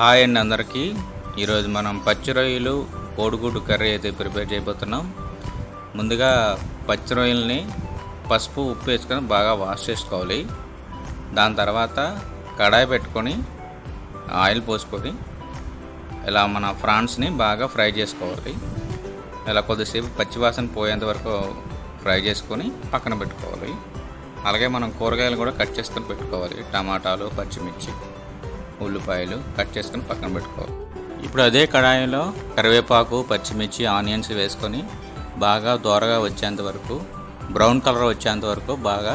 Hi అండి అందరికీ. ఈరోజు మనం పచ్చి రొయ్యలు కోడిగుడ్డు కర్రీ అయితే ప్రిపేర్ చేయబోతున్నాం. ముందుగా పచ్చి రొయ్యల్ని పసుపు ఉప్పు వేసుకొని బాగా వాష్ చేసుకోవాలి. దాని తర్వాత కడాయి పెట్టుకొని ఆయిల్ పోసుకొని ఇలా మన ఫ్రాన్స్ని బాగా ఫ్రై చేసుకోవాలి. ఇలా కొద్దిసేపు పచ్చివాసన పోయేంత వరకు ఫ్రై చేసుకొని పక్కన పెట్టుకోవాలి. అలాగే మనం కూరగాయలు కూడా కట్ చేసుకొని పెట్టుకోవాలి. టమాటాలు పచ్చిమిర్చి. ఉల్లిపాయలు కట్ చేసుకొని పక్కన పెట్టుకోవాలి. ఇప్పుడు అదే కడాయిలో కరివేపాకు పచ్చిమిర్చి ఆనియన్స్ వేసుకొని బాగా దోరగా వచ్చేంత వరకు బ్రౌన్ కలర్ వచ్చేంత వరకు బాగా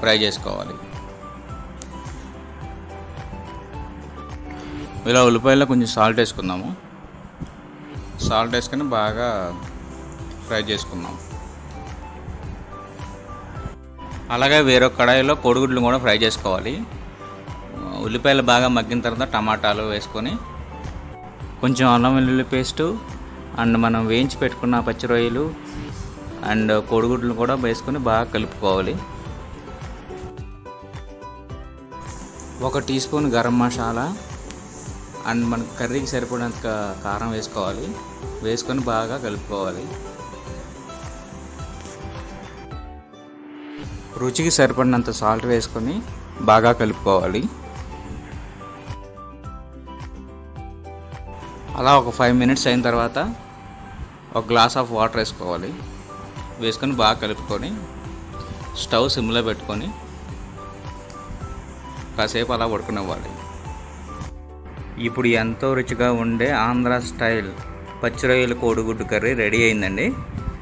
ఫ్రై చేసుకోవాలి. ఇలా ఉల్లిపాయలో కొంచెం సాల్ట్ వేసుకుందాము. సాల్ట్ వేసుకొని బాగా ఫ్రై చేసుకుందాం. అలాగే వేరొక కడాయిలో కోడిగుడ్లు కూడా ఫ్రై చేసుకోవాలి. ఉల్లిపాయలు బాగా మగ్గిన తర్వాత టమాటాలు వేసుకొని కొంచెం అల్లం వెల్లుల్లి పేస్టు అండ్ మనం వేయించి పెట్టుకున్న పచ్చి రొయ్యలు అండ్ కోడిగుడ్లు కూడా వేసుకొని బాగా కలుపుకోవాలి. ఒక teaspoon garam masala and మన కర్రీకి సరిపడినంత కారం వేసుకోవాలి. వేసుకొని బాగా కలుపుకోవాలి. రుచికి సరిపడినంత సాల్ట్ వేసుకొని బాగా కలుపుకోవాలి. అలా ఒక ఫైవ్ మినిట్స్ అయిన తర్వాత ఒక గ్లాస్ ఆఫ్ వాటర్ వేసుకోవాలి. వేసుకొని బాగా కలుపుకొని స్టవ్ సిమ్లో పెట్టుకొని కాసేపు అలా ఉడకనివ్వాలి ఇప్పుడు ఎంతో రుచిగా ఉండే ఆంధ్ర స్టైల్ పచ్చిరొయ్యల కోడిగుడ్డు కర్రీ రెడీ అయిందండి.